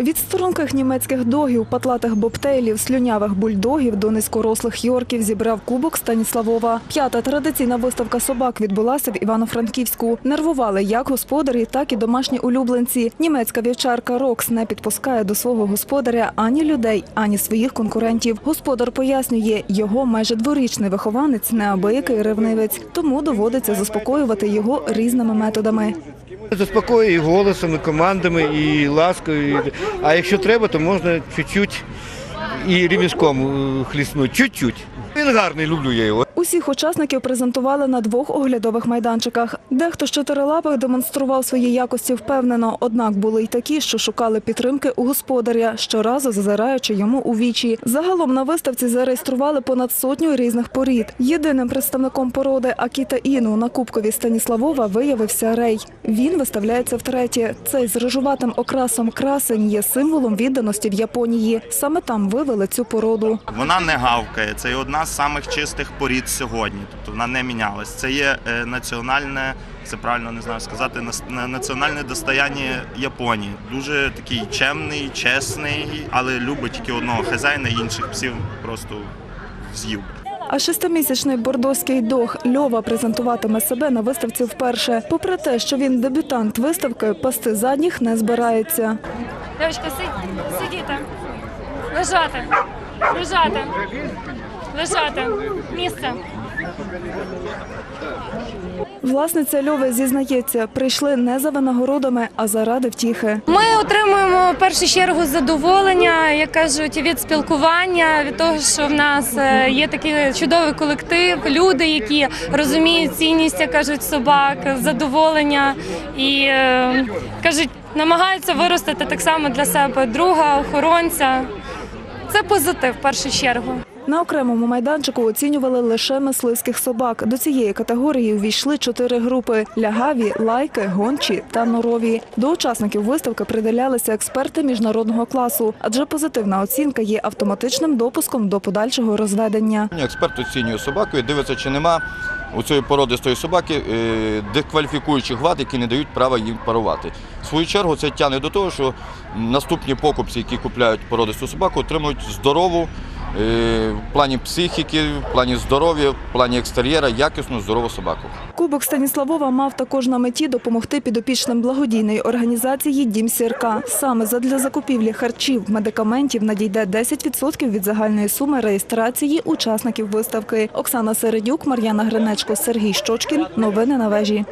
Від струнких німецьких догів, патлатих бобтейлів, слюнявих бульдогів до низькорослих йорків зібрав кубок Станіславова. П'ята традиційна виставка собак відбулася в Івано-Франківську. Нервували як господарі, так і домашні улюбленці. Німецька вівчарка Рокс не підпускає до свого господаря ані людей, ані своїх конкурентів. Господар пояснює, його майже дворічний вихованець неабиякий ревнивець, тому доводиться заспокоювати його різними методами. Заспокоює і голосом, і командами, і ласкою. А якщо треба, то можна чуть-чуть і ремішком е, хліснути. Чуть-чуть. Він гарний, люблю я його. Усіх учасників презентували на двох оглядових майданчиках. Дехто з чотирилапих демонстрував свої якості впевнено, однак були й такі, що шукали підтримки у господаря, щоразу зазираючи йому у вічі. Загалом на виставці зареєстрували понад сотню різних порід. Єдиним представником породи Акіта Іну на Кубкові Станіславова виявився Рей. Він виставляється втретє. Цей з рижуватим окрасом красень є символом відданості в Японії. Саме там вивели цю породу. Вона не гавкає. Це одна з самих чистих порід сьогодні. Тобто вона не мінялась. Це є е, національне, це правильно не знаю сказати, національне достояння Японії. Дуже такий чемний, чесний, але любить тільки одного хазяїна, інших псів просто з'їв. А шестимісячний бордоський дог Льова презентуватиме себе на виставці вперше. Попри те, що він дебютант виставки, пасти задніх не збирається. Девочка, сидіти. Лежати. Лежати. Лежати. Місце. Власниця Льови зізнається, прийшли не за винагородами, а заради втіхи. Ми отримуємо в першу чергу задоволення, як кажуть, від спілкування, від того, що в нас е, є такий чудовий колектив, люди, які розуміють цінність, як кажуть, собак, задоволення і е, кажуть, намагаються виростити так само для себе друга, охоронця. Це позитив в першу чергу. На окремому майданчику оцінювали лише мисливських собак. До цієї категорії увійшли чотири групи: лягаві, лайки, гончі та норові. До учасників виставки приділялися експерти міжнародного класу, адже позитивна оцінка є автоматичним допуском до подальшого розведення. Експерт оцінює собаку і дивиться, чи нема у цієї породистої собаки е, дискваліфікуючих вад, які не дають права їм парувати. В свою чергу це тягне до того, що наступні покупці, які купляють породисту собаку, отримують здорову в плані психіки, в плані здоров'я, в плані екстер'єра, якісну здорову собаку. Кубок Станіславова мав також на меті допомогти підопічним благодійної організації Дім Сірка. Саме задля закупівлі харчів, медикаментів надійде 10% від загальної суми реєстрації учасників виставки. Оксана Середюк, Мар'яна Гринечко, Сергій Щочкін. Новини на вежі.